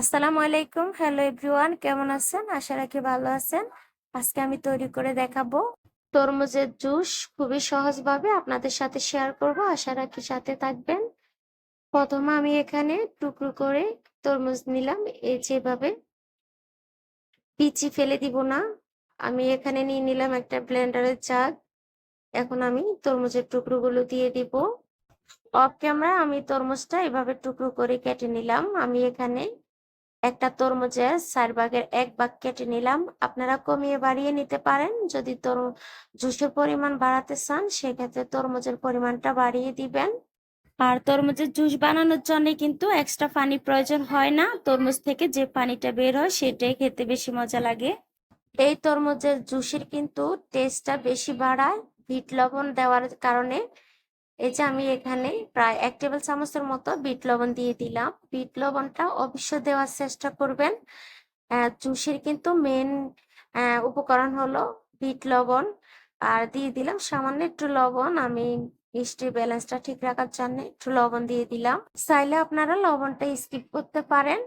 আসসালামু আলাইকুম। Hello everyone কেমন আছেন? আশা রাখি ভালো আছেন। আজকে আমি তৈরি করে দেখাবো তরমুজের জুস। খুবই সহজভাবে আপনাদের সাথে শেয়ার করব। আশা রাখি সাথে থাকবেন। প্রথমে আমি এখানে টুকরো করে তরমুজ নিলাম। এই যেভাবে পিচি ফেলে দিব না। আমি এখানে নিয়ে নিলাম একটা ব্লেন্ডারের জাগ এখন আমি তরমুজের টুকরোগুলো দিয়ে দিব। অফ ক্যামেরা আমি তরমুজটা এভাবে টুকরো করে কেটে নিলাম। আমি এখানে একটা তরমুজের চার ভাগের এক ভাগ কেটে নিলাম। আপনারা কমিয়ে বাড়িয়ে নিতে পারেন। যদি জুসের পরিমাণ বাড়াতে চান, সেক্ষেত্রে তরমুজের পরিমাণটা বাড়িয়ে দিবেন। আর তরমুজের জুস বানানোর জন্য কিন্তু এক্সট্রা পানি প্রয়োজন হয় না। তরমুজ থেকে যে পানিটা বের হয়, সেটাই খেতে বেশি মজা লাগে। এই তরমুজের জুসের কিন্তু টেস্টটা বেশি বাড়ায়। বিট লবণ দেওয়ার কারণে এই যে আমি এখানে প্রায় এক টেবিল চামচের মতো বিট লবণ দিয়ে দিলাম। বিট লবণটা অবশ্যই দেওয়ার চেষ্টা করবেন। জুসের কিন্তু মেন উপকরণ হলো বিট লবণ। আর দিয়ে দিলাম সামান্য একটু লবণ। আমি মিষ্টির ব্যালেন্সটা ঠিক রাখার জন্য একটু লবণ দিয়ে দিলাম। চাইলে আপনারা লবণটা স্কিপ করতে পারেন।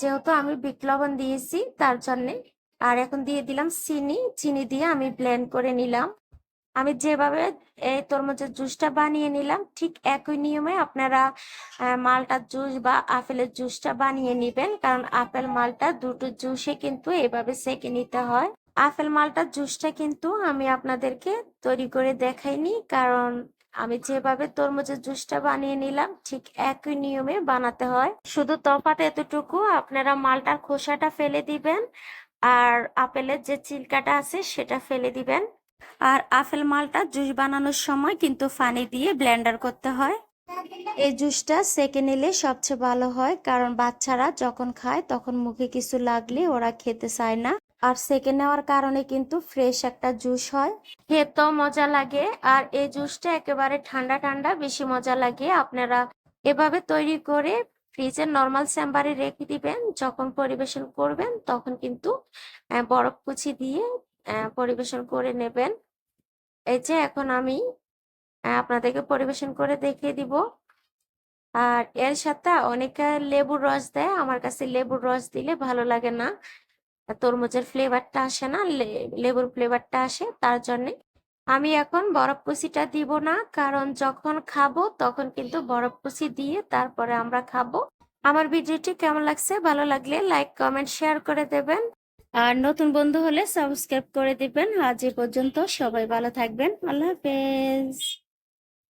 যেহেতু আমি বিট লবণ দিয়েছি, তার জন্যে। আর এখন দিয়ে দিলাম চিনি। চিনি দিয়ে আমি ব্লেন্ড করে নিলাম। আমি যেভাবে, এই তরমুজের জুসটা বানিয়ে নিলাম, ঠিক একই নিয়মে আপনারা মালটার জুস বা আপেলের জুসটা বানিয়ে নেবেন। কারণ আপেল মালটা দুটো জুসে কিন্তু এভাবে সেকে নিতে হয়। আপেল মালটার জুসটা কিন্তু আমি আপনাদেরকে তৈরি করে দেখাইনি, কারণ আমি যেভাবে তরমুজের জুসটা বানিয়ে নিলাম, ঠিক একই নিয়মে বানাতে হয়। শুধু তফাৎ এতটুকু, আপনারা মালটার খোসাটা ফেলে দিবেন, আর আপেলের যে চিলকাটা আছে সেটা ফেলে দিবেন। আর আপেল মালটা জুস বানানোর সময় কিন্তু পানি দিয়ে ব্লেন্ডার করতে হয়। এই জুসটা সেকে নিলে সবচেয়ে ভালো হয়, কারণ বাচ্চারা যখন খায় তখন মুখে কিছু লাগলে ওরা খেতে চায় না। আর সেকে নেওয়ার কারণে কিন্তু ফ্রেশ একটা জুস হয়। খেতেও মজা লাগে, আর এই জুসটা একেবারে ঠান্ডা ঠান্ডা বেশি মজা লাগে। আপনারা এভাবে তৈরি করে ফ্রিজের নর্মাল চেম্বারে রেখে দিবেন, যখন পরিবেশন করবেন তখন কিন্তু বরফ কুচি দিয়ে পরিবেশন করে নেবেন। এই যে এখন আমি আপনাদেরকে পরিবেশন করে দেখিয়ে দিব। আর এর সাথে অনেকে লেবুর রস দেয়। আমার কাছে লেবুর রস দিলে ভালো লাগে না। তরমুজের ফ্লেভারটা আসে না লেবুর ফ্লেভারটা আসে, তার জন্যে আমি এখন বরফ কুচিটা দিব না। কারণ যখন খাব তখন কিন্তু বরফ কুচি দিয়ে তারপরে আমরা খাব। আমার ভিডিওটি কেমন লাগছে ভালো লাগলে লাইক, কমেন্ট, শেয়ার করে দেবেন। আর নতুন বন্ধু হলে সাবস্ক্রাইব করে দিবেন। আজ এ পর্যন্ত সবাই ভালো থাকবেন। আল্লাহ হাফেজ।